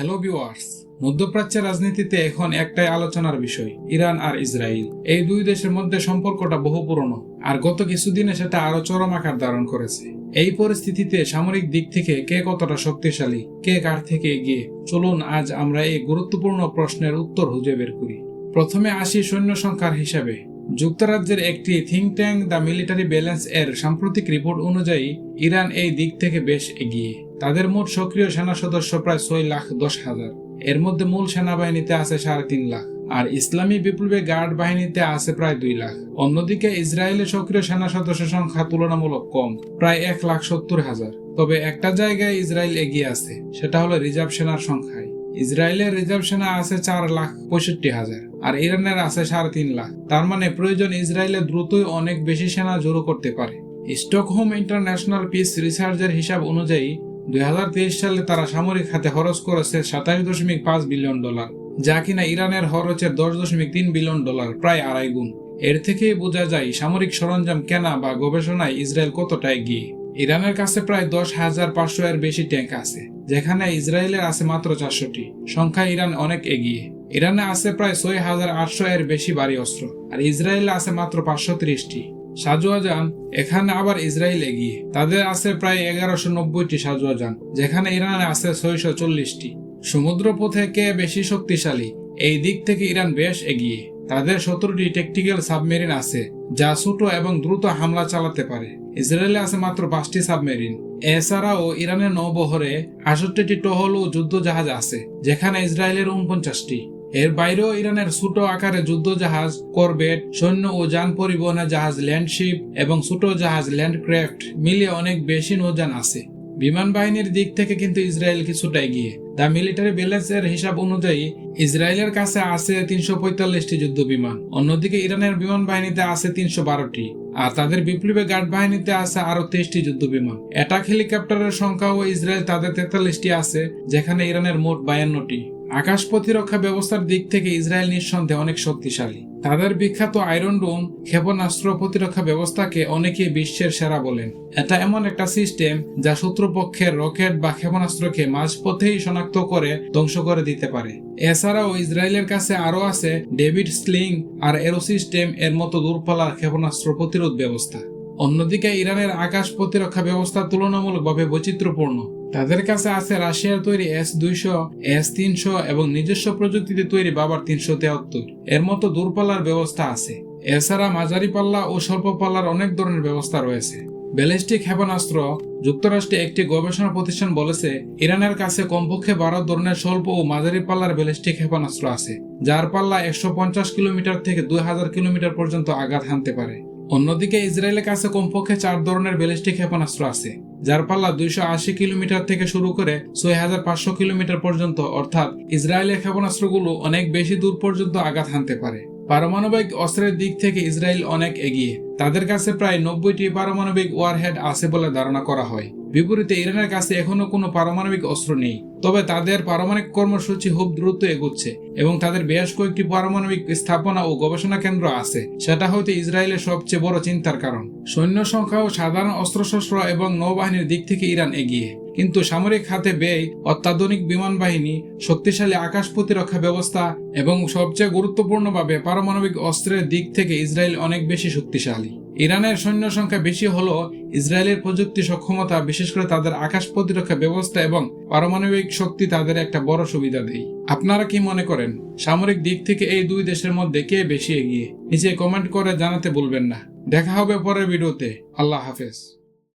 Hello viewers মধ্যপ্রাচ্যের রাজনীতিতে এখন একটাই আলোচনার বিষয়, ইরান আর ইসরায়েল। এই দুই দেশের মধ্যে সম্পর্কটা বহু পুরনো, আর গত কিছুদিনে সেটা আরও চরম আকার ধারণ করেছে। এই পরিস্থিতিতে সামরিক দিক থেকে কে কতটা শক্তিশালী, কে কার থেকে এগিয়ে, চলুন আজ আমরা এই গুরুত্বপূর্ণ প্রশ্নের উত্তর খুঁজে বের করি। প্রথমে আসি সৈন্য সংখ্যার হিসাবে। যুক্তরাজ্যের একটি think tank the military balance এর সাম্প্রতিক রিপোর্ট অনুযায়ী, ইরান এই দিক থেকে বেশ এগিয়ে। তাদের মোট সক্রিয় সেনা সদস্য প্রায় ছয় লাখ দশ হাজার। এর মধ্যে মূল সেনাবাহিনীতে আছে সাড়ে তিন লাখ, আর ইসলামী বিপ্লবী গার্ড বাহিনীতে আছে প্রায় দুই লাখ। অন্যদিকে ইসরায়েলের সক্রিয় সেনা সদস্য সংখ্যা তুলনামূলক কম, প্রায় এক লাখ সত্তর হাজার। তবে একটা জায়গায় ইসরায়েল এগিয়ে আছে, সেটা হলো রিজার্ভ সেনার সংখ্যায়। ইসরায়েলের রিজার্ভ সেনা আছে চার লাখ পঁয়ষট্টি হাজার, আর ইরানের আছে সাড়ে তিন লাখ। তার মানে প্রয়োজন ইসরায়েলের দ্রুতই অনেক বেশি সেনা জড়ো করতে পারে। স্টকহোম ইন্টারন্যাশনাল পিস রিসার্চের হিসাব অনুযায়ী দুই হাজার তেইশ সালে তারা সামরিক খাতে খরচ করেছে সাতাশ দশমিক পাঁচ বিলিয়ন ডলার, যা কিনা ইরানের খরচের দশ দশমিক তিন বিলিয়ন ডলার, প্রায় আড়াই গুণ। এর থেকেই বোঝা যায় সামরিক সরঞ্জাম কেনা বা গবেষণায় ইসরায়েল কতটা এগিয়ে। ইরানের কাছে প্রায় দশ হাজার পাঁচশো এর বেশি ট্যাঙ্ক আছে, যেখানে ইসরায়েলের আছে মাত্র চারশোটি। সংখ্যা ইরান অনেক এগিয়ে। ইরানে আছে প্রায় ছয় হাজার আটশো এর বেশি ভারী অস্ত্র, আর ইসরায়েলে আছে মাত্র পাঁচশো ত্রিশটি। সাজুয়াজান এখানে আবার ইসরায়েল এগিয়ে। তাদের আছে প্রায় এগারোশো নব্বইটি সাজুয়াজান যেখানে ইরানে আছে ছয়শো চল্লিশটি। সমুদ্রপথে কে বেশি শক্তিশালী? এই দিক থেকে ইরান বেশ এগিয়ে। তাদের সতেরোটি টেকটিক্যাল সাবমেরিন আছে, যা ছোট এবং দ্রুত হামলা চালাতে পারে। ইসরায়েলে আছে মাত্র পাঁচটি সাবমেরিন এছাড়াও ইরানের নৌবহরে আষট্টিটি টহল ও যুদ্ধ জাহাজ আছে, যেখানে ইসরায়েলের উনপঞ্চাশটি এর বাইরেও ইরানের ছোট আকারে যুদ্ধ জাহাজ করবেট সৈন্য ও যান পরিবহনের জাহাজ ল্যান্ডশিপ এবং ছোট জাহাজ ল্যান্ডক্রাফট মিলিয়ে অনেক বেশি নৌযান আছে। বিমান বাহিনীর দিক থেকে কিন্তু ইসরায়েল কিছুটা এগিয়ে। দ্য মিলিটারি ব্যালেন্স এর হিসাব অনুযায়ী, ইসরায়েলের কাছে আছে তিনশো পঁয়তাল্লিশটি যুদ্ধ বিমান অন্যদিকে ইরানের বিমান বাহিনীতে আছে তিনশো বারোটি, আর তাদের বিপ্লবী গার্ড বাহিনীতে আছে আরও তেইশটি যুদ্ধ বিমান অ্যাটাক হেলিকপ্টারের সংখ্যাও ইসরায়েল তাদের তেতাল্লিশটি আছে, যেখানে ইরানের মোট বায়ান্নটি। আকাশ প্রতিরক্ষা ব্যবস্থার দিক থেকে ইসরায়েল নিঃসন্দেহে অনেক শক্তিশালী। তাদের বিখ্যাত আয়রন ডোম ক্ষেপণাস্ত্র প্রতিরক্ষা ব্যবস্থাকে অনেকে বিশ্বের সেরা বলেন। এটা এমন একটা সিস্টেম যা শত্রুপক্ষের রকেট বা ক্ষেপণাস্ত্রকে মাঝপথেই শনাক্ত করে ধ্বংস করে দিতে পারে। এছাড়াও ইসরায়েলের কাছে আরও আছে ডেভিড স্লিং আর এরো সিস্টেম এর মতো দূরপাল্লার ক্ষেপণাস্ত্র প্রতিরোধ ব্যবস্থা। অন্যদিকে ইরানের আকাশ প্রতিরক্ষা ব্যবস্থা তুলনামূলকভাবে বৈচিত্র্যপূর্ণ। তাদের কাছে আছে রাশিয়ার তৈরি এস দুইশো, এস তিনশো এবং নিজস্ব প্রযুক্তিতে তৈরি বাবার তিনশো তেহাত্তর। এর মতো দূরপাল্লার ব্যবস্থা আছে। এছাড়া মাঝারি পাল্লা ও স্বল্প পাল্লার অনেক ধরনের ব্যবস্থা রয়েছে। ব্যালিস্টিক ক্ষেপণাস্ত্র যুক্তরাষ্ট্রে একটি গবেষণা প্রতিষ্ঠান বলেছে, ইরানের কাছে কমপক্ষে বারো ধরনের স্বল্প ও মাঝারি পাল্লার ব্যালিস্টিক ক্ষেপণাস্ত্র আছে, যার পাল্লা একশো পঞ্চাশ কিলোমিটার থেকে দুই হাজার কিলোমিটার পর্যন্ত আঘাত হানতে পারে। অন্যদিকে ইসরায়েলের কাছে কমপক্ষে চার ধরনের ব্যালিস্টিক ক্ষেপণাস্ত্র আছে। যার পাল্লা দুইশো আশি কিলোমিটার থেকে শুরু করে ছয় হাজার পাঁচশো কিলোমিটার পর্যন্ত, অর্থাৎ ইসরায়েলের ক্ষেপণাস্ত্রগুলো অনেক বেশি দূর পর্যন্ত আঘাত হানতে পারে। পারমাণবিক অস্ত্রের দিক থেকে ইসরায়েল অনেক এগিয়ে। তাদের কাছে প্রায় নব্বইটি পারমাণবিক ওয়ারহেড আছে বলে ধারণা করা হয়। বিপরীতে ইরানের কাছে এখনও কোনো পারমাণবিক অস্ত্র নেই। তবে তাদের পারমাণবিক কর্মসূচি খুব দ্রুত এগুচ্ছে এবং তাদের বেশ কয়েকটি পারমাণবিক স্থাপনা ও গবেষণা কেন্দ্র আছে। সেটা হয়তো ইসরায়েলের সবচেয়ে বড় চিন্তার কারণ। সৈন্য সংখ্যা ও সাধারণ অস্ত্রশস্ত্র এবং নৌবাহিনীর দিক থেকে ইরান এগিয়ে। কিন্তু সামরিক খাতে ব্যয়, অত্যাধুনিক বিমান বাহিনী, শক্তিশালী আকাশ প্রতিরক্ষা ব্যবস্থা এবং সবচেয়ে গুরুত্বপূর্ণভাবে পারমাণবিক অস্ত্রের দিক থেকে ইসরায়েল অনেক বেশি শক্তিশালী। ইরানের সৈন্য সংখ্যা বেশি হলো ইসরায়েলের প্রযুক্তি সক্ষমতা, বিশেষ করে তাদের আকাশ প্রতিরক্ষা ব্যবস্থা এবং পারমাণবিক শক্তি তাদের একটা বড় সুবিধা দেয়। আপনারা কি মনে করেন, সামরিক দিক থেকে এই দুই দেশের মধ্যে কে বেশি এগিয়ে? নিচে কমেন্ট করে জানাতে ভুলবেন না। দেখা হবে পরের ভিডিওতে। আল্লাহ হাফেজ।